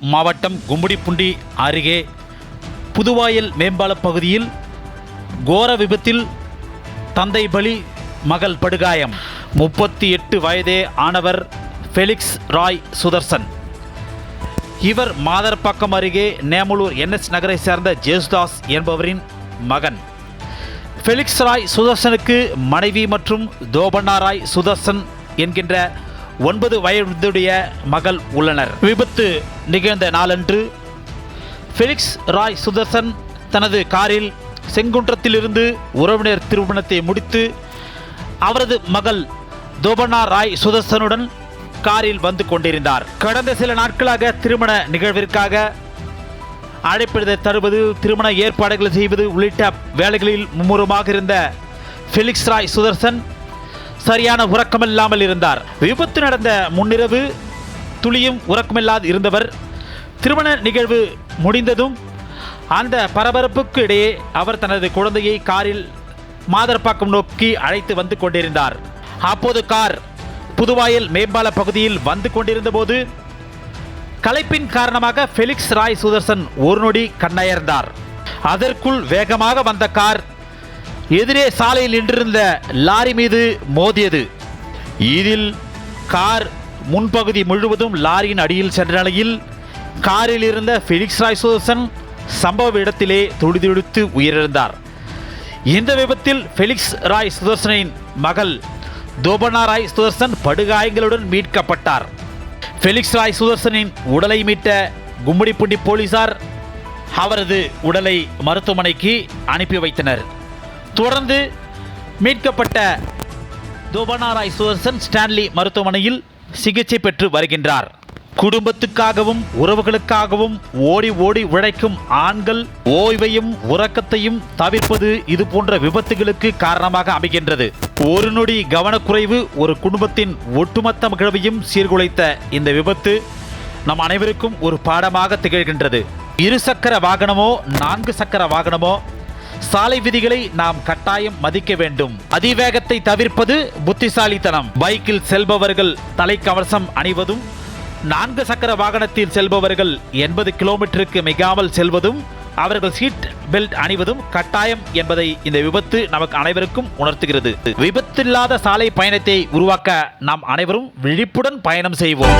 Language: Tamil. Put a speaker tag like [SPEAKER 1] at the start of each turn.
[SPEAKER 1] மாவட்டம் கும்படிப்புண்டி அருகே புதுவாயல் மேம்பால பகுதியில் கோர விபத்தில் தந்தை பலி மகள் படுகாயம். முப்பத்தி எட்டு வயதே ஆனவர் ஃபெலிக்ஸ் ராய் சுதர்சன். இவர் மாதர்பாக்கம் அருகே நேமலூர் என்எஸ் நகரை சேர்ந்த ஜேசுதாஸ் என்பவரின் மகன். ஃபெலிக்ஸ் ராய் சுதர்சனுக்கு மனைவி மற்றும் தோபண்ணா ராய் சுதர்சன் என்கின்ற ஒன்பது வயதுடைய மகள் உள்ளனர். விபத்து நிகழ்ந்த நாளன்று ஃபெலிக்ஸ் ராய் சுதர்சன் தனது காரில் செங்குன்றத்திலிருந்து உறவினர் திருமணத்தை முடித்து அவரது மகள் தோபனா ராய் சுதர்சனுடன் காரில் வந்து கொண்டிருந்தார். கடந்த சில நாட்களாக திருமண நிகழ்விற்காக அழைப்பிடுதை தருவது திருமண ஏற்பாடுகளை செய்வது உள்ளிட்ட வேலைகளில் மும்முரமாக இருந்த ஃபெலிக்ஸ் ராய் சுதர்சன் சரியான உறக்கமில்லாமல் இருந்தார். விபத்து நடந்த முன்னிரவு துளியும் உறக்கமில்லாது இருந்தவர். திருமண நிகழ்வு முடிந்ததும் அந்த பரபரப்புக்கு இடையே அவர் தனது குழந்தையை காரில் மாதர்பாக்கம் நோக்கி அழைத்து வந்து கொண்டிருந்தார். அப்போது கார் புதுவாயில் மேம்பால பகுதியில் வந்து கொண்டிருந்த போது கலைப்பின் காரணமாக ஃபெலிக்ஸ் ராய் சுதர்சன் ஒரு நொடி கண்ணயர்ந்தார். அதற்குள் வேகமாக வந்த கார் எதிரே சாலையில் நின்றிருந்த லாரி மீது மோதியது. இதில் கார் முன்பகுதி முழுவதும் லாரியின் அடியில் சென்ற நிலையில் காரில் இருந்த ஃபெலிக்ஸ் ராய் சுதர்சன் சம்பவ இடத்திலே துடிதுடித்து உயிரிழந்தார். இந்த விபத்தில் ஃபெலிக்ஸ் ராய் சுதர்சனின் மகள் தோபனா ராய் சுதர்சன் படுகாயங்களுடன் மீட்கப்பட்டார். ஃபெலிக்ஸ் ராய் சுதர்சனின் உடலை மீட்ட கும்மிடிப்பூண்டி போலீசார் அவரது உடலை மருத்துவமனைக்கு அனுப்பி வைத்தனர். தொடர்ந்து மீட்கப்பட்ட தோபனாராய் சுதர்சன் ஸ்டான்லி மருத்துவமனையில் சிகிச்சை பெற்று வருகின்றார். குடும்பத்துக்காகவும் உறவுகளுக்காகவும் ஓடி ஓடி உழைக்கும் ஆண்கள் ஓய்வையும் உறக்கத்தையும் தவிர்ப்பது இது போன்ற விபத்துகளுக்கு காரணமாக அமைகின்றது. ஒரு நொடி கவனக்குறைவு ஒரு குடும்பத்தின் ஒட்டுமொத்த மகிழ்வையும் சீர்குலைத்த இந்த விபத்து நம் அனைவருக்கும் ஒரு பாடமாக திகழ்கின்றது. இரு சக்கர வாகனமோ நான்கு சக்கர வாகனமோ சாலை விதிகளை நாம் கட்டாயம் மதிக்க வேண்டும். அதிவேகத்தை தவிர்ப்பது புத்திசாலித்தனம். பைக்கில் செல்பவர்கள் தலைக்கவசம் அணிவதும் நான்கு சக்கர வாகனத்தில் செல்பவர்கள் எண்பது கிலோமீட்டருக்கு மிகாமல் செல்வதும் அவர்கள் சீட் பெல்ட் அணிவதும் கட்டாயம் என்பதை இந்த விபத்து நமக்கு அனைவருக்கும் உணர்த்துகிறது. விபத்தில்லாத சாலை பயணத்தை உருவாக்க நாம் அனைவரும் விழிப்புடன் பயணம் செய்வோம்.